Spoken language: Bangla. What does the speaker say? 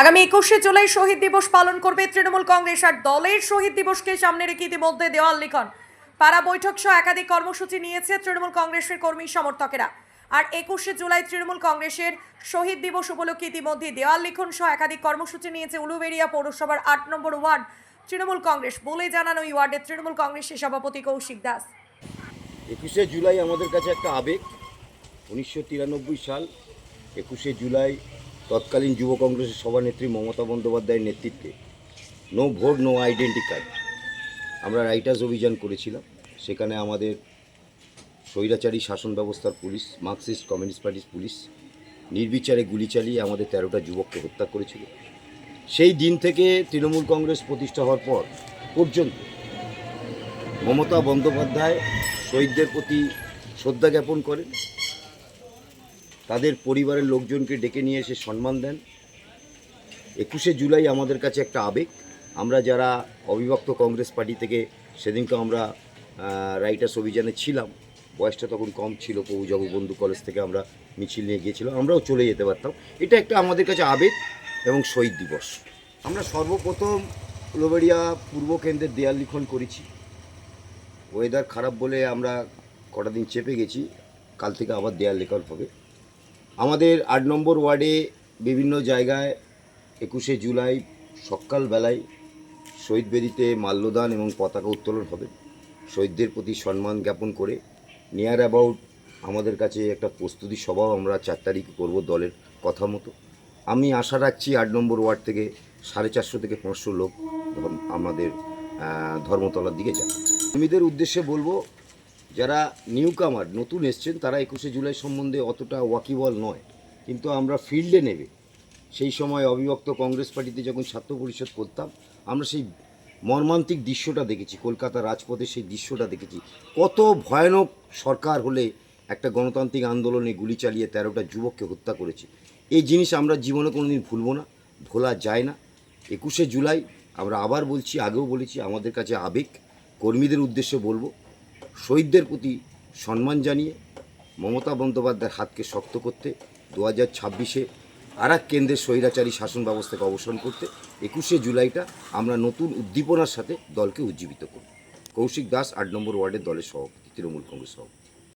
আগামী একুশে জুলাই শহীদ দিবস পালন করবে তৃণমূল কংগ্রেস আর দলের শহীদ দিবসকে সামনে রেখে ইতিমধ্যে দেওয়াল লিখন। পাড়া বৈঠক সহ একাধিক কর্মসূচি নিয়েছে তৃণমূল কংগ্রেসের কর্মী সমর্থকেরা। আর একুশে জুলাই তৃণমূল কংগ্রেসের শহীদ দিবস উপলক্ষে ইতিমধ্যে দেওয়াল লিখন সহ একাধিক কর্মসূচি নিয়েছে উলুবেড়িয়া পৌরসভার আট নম্বর ওয়ার্ড, তৃণমূল কংগ্রেস বলে জানানো ওই ওয়ার্ডের তৃণমূল কংগ্রেসের সভাপতি কৌশিক দাস। একুশে জুলাই আমাদের কাছে একটা আবেগ। উনিশশো তিরানব্বই সাল একুশে জুলাই তৎকালীন যুব কংগ্রেসের সভানেত্রী মমতা বন্দ্যোপাধ্যায়ের নেতৃত্বে no vote, no identity card. আমরা রাইটার্স অভিযান করেছিলাম। সেখানে আমাদের স্বৈরাচারী শাসন ব্যবস্থার পুলিশ, মার্কসিস্ট কমিউনিস্ট পার্টির পুলিশ নির্বিচারে গুলি চালিয়ে আমাদের তেরোটা যুবককে হত্যা করেছিল। সেই দিন থেকে তৃণমূল কংগ্রেস প্রতিষ্ঠা হওয়ার পর পর্যন্ত মমতা বন্দ্যোপাধ্যায় শহীদদের প্রতি শ্রদ্ধা জ্ঞাপন করেন। তাদের পরিবারের লোকজনকে ডেকে নিয়ে এসে সম্মান দেন। একুশে জুলাই আমাদের কাছে একটা আবেগ। আমরা যারা অবিভক্ত কংগ্রেস পার্টি থেকে সেদিনকে আমরা রাইটার্স অভিযানে ছিলাম, বয়সটা তখন কম ছিল, প্রভু জগবন্ধু কলেজ থেকে আমরা মিছিল নিয়ে গিয়েছিলাম, আমরাও চলে যেতে পারতাম। এটা একটা আমাদের কাছে আবেগ এবং শহীদ দিবস। আমরা সর্বপ্রথম উলোবেড়িয়া পূর্ব কেন্দ্রের দেয়াল লিখন করেছি। ওয়েদার খারাপ বলে আমরা কটা দিন চেপে গেছি, কাল থেকে আবার দেয়াল লেখন হবে। আমাদের আট নম্বর ওয়ার্ডে বিভিন্ন জায়গায় একুশে জুলাই সকালবেলায় শহীদ বেদিতে মাল্যদান এবং পতাকা উত্তোলন হবে। শহীদদের প্রতি সম্মান জ্ঞাপন করে নিয়ার অ্যাবাউট আমাদের কাছে একটা প্রস্তুতি সভাও আমরা চার তারিখ করব দলের কথা মতো। আমি আশা রাখছি আট নম্বর ওয়ার্ড থেকে সাড়ে চারশো থেকে পাঁচশো লোক আমাদের ধর্মতলার দিকে যায় কর্মীদের উদ্দেশ্যে বলব যারা নিউ কামার নতুন এসছেন, তারা একুশে জুলাই সম্বন্ধে অতটা ওয়াকিবল নয়। কিন্তু আমরা ফিল্ডে নেবে। সেই সময় অবিভক্ত কংগ্রেস পার্টিতে যখন ছাত্র পরিষদ করতাম, আমরা সেই মর্মান্তিক দৃশ্যটা দেখেছি, কলকাতা রাজপথে সেই দৃশ্যটা দেখেছি। কত ভয়ানক সরকার হলে একটা গণতান্ত্রিক আন্দোলনে গুলি চালিয়ে তেরোটা যুবককে হত্যা করেছে। এই জিনিস আমরা জীবনে কোনোদিন ভুলবো না, ভোলা যায় না। একুশে জুলাই আমরা আবার বলছি, আগেও বলেছি, আমাদের কাছে আবেগ। কর্মীদের উদ্দেশ্যে বলব শহীদদের প্রতি সম্মান জানিয়ে মমতা বন্দ্যোপাধ্যায়ের হাতকে শক্ত করতে দু হাজার ছাব্বিশে আর এক কেন্দ্রের স্বৈরাচারী শাসন ব্যবস্থাকে অবসান করতে একুশে জুলাইটা আমরা নতুন উদ্দীপনার সাথে দলকে উজ্জীবিত করি কৌশিক দাস আট নম্বর ওয়ার্ডের দলের সভাপতি, তৃণমূল কংগ্রেস সভাপতি।